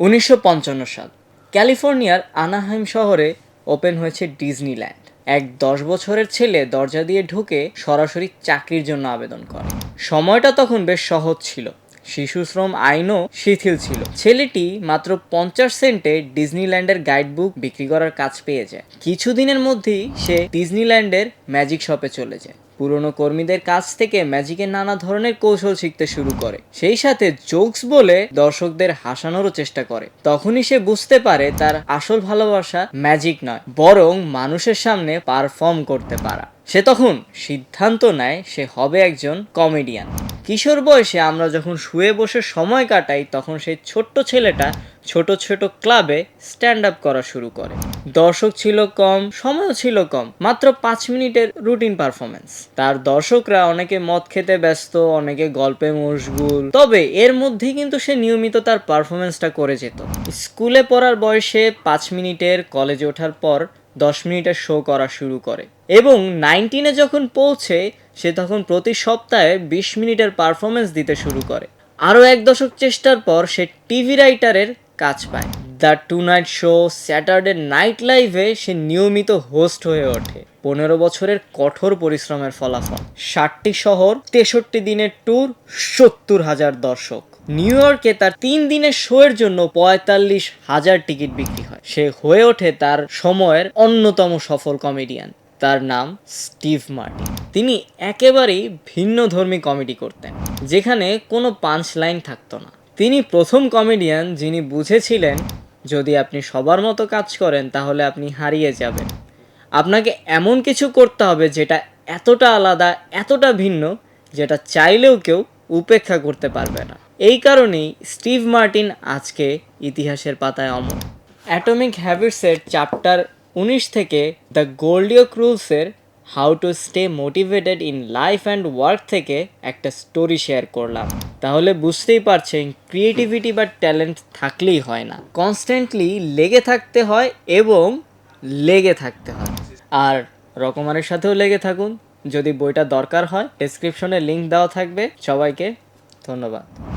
উনিশশো পঞ্চান্ন সাল, ক্যালিফোর্নিয়ার আনাহাইম শহরে ওপেন হয়েছে ডিজনিল্যান্ড। এক দশ বছরের ছেলে দরজা দিয়ে ঢুকে সরাসরি চাকরির জন্য আবেদন করে। সময়টা তখন বেশ সহজ ছিল। শিশু শ্রম আইনও শিথিল ছিল। ছেলেটি মাত্র পঞ্চাশ সেন্টে ডিজনিল্যান্ডের গাইডবুক বিক্রি করার কাজ পেয়ে যায়। কিছুদিনের মধ্যেই সে ডিজনিল্যান্ডের ম্যাজিক শপে চলে যায়। পুরনো কর্মীদের কাছ থেকে ম্যাজিকের নানা ধরনের কৌশল শিখতে শুরু করে। সেই সাথে জোকস বলে দর্শকদের হাসানোরও চেষ্টা করে। তখনই সে বুঝতে পারে তার আসল ভালোবাসা ম্যাজিক নয়, বরং মানুষের সামনে পারফর্ম করতে পারা। সে তখন সিদ্ধান্ত নেয় সে হবে একজন কমেডিয়ান কিশোর বয়সে আমরা যখন শুয়ে বসে সময় কাটাই, তখন সেই ছোট্ট ছেলেটা ছোট ছোট ক্লাবে স্ট্যান্ড আপ করা শুরু করে। দর্শক ছিল কম, সময়ও ছিল কম, মাত্র পাঁচ মিনিটের রুটিন পারফরমেন্স তার দর্শকরা অনেকে মদ খেতে ব্যস্ত, অনেকে গল্পে মশগুল। তবে এর মধ্যেই কিন্তু সে নিয়মিত তার পারফরমেন্সটা করে যেত। স্কুলে পড়ার বয়সে পাঁচ মিনিটের কলেজে ওঠার পর দশ মিনিটের শো করা শুরু করে। এবং নাইনটিনে যখন পৌঁছে সে তখন প্রতি সপ্তাহে বিশ মিনিটের পারফরমেন্স দিতে শুরু করে। আরও এক দশক চেষ্টার পর সে টিভি রাইটারের কাজ পায়। The tonight show, Saturday night লাইভে সে নিয়মিত হোস্ট হয়ে ওঠে। পনেরো বছরের কঠোর পরিশ্রমের ফলাফল। ষাটটি শহর, তেষট্টি দিনের ট্যুর সত্তর হাজার দর্শক। নিউ ইয়র্কে তার তিন দিনের শো এর জন্য পঁয়তাল্লিশ হাজার টিকিট বিক্রি হয়। সে হয়ে ওঠে তার সময়ের অন্যতম সফল কমেডিয়ান তার নাম স্টিভ মার্টিন। তিনি একেবারেই ভিন্ন ধর্মী কমেডি করতেন, যেখানে কোনো পাঞ্চ লাইন থাকতো না। তিনি প্রথম কমেডিয়ান যিনি বুঝেছিলেন, যদি আপনি সবার মতো কাজ করেন, তাহলে আপনি হারিয়ে যাবেন। আপনাকে এমন কিছু করতে হবে যেটা এতটা আলাদা, এতটা ভিন্ন, যেটা চাইলেও কেউ উপেক্ষা করতে পারবে না। এই কারণেই স্টিভ মার্টিন আজকে ইতিহাসের পাতায় অমর। অ্যাটমিক হ্যাবিটসের চ্যাপ্টার উনিশ থেকে the Goldilocks রুলসের how to stay motivated in life and work থেকে একটা স্টোরি শেয়ার করলাম। তাহলে বুঝতেই পারছেন, ক্রিয়েটিভিটি বা ট্যালেন্ট থাকলেই হয় না। কনস্ট্যান্টলি লেগে থাকতে হয় এবং লেগে থাকতে হয়। আর রকমারের সাথেও লেগে থাকুন। যদি বইটা দরকার হয় ডেসক্রিপশনে লিঙ্ক দেওয়া থাকবে। সবাইকে ধন্যবাদ।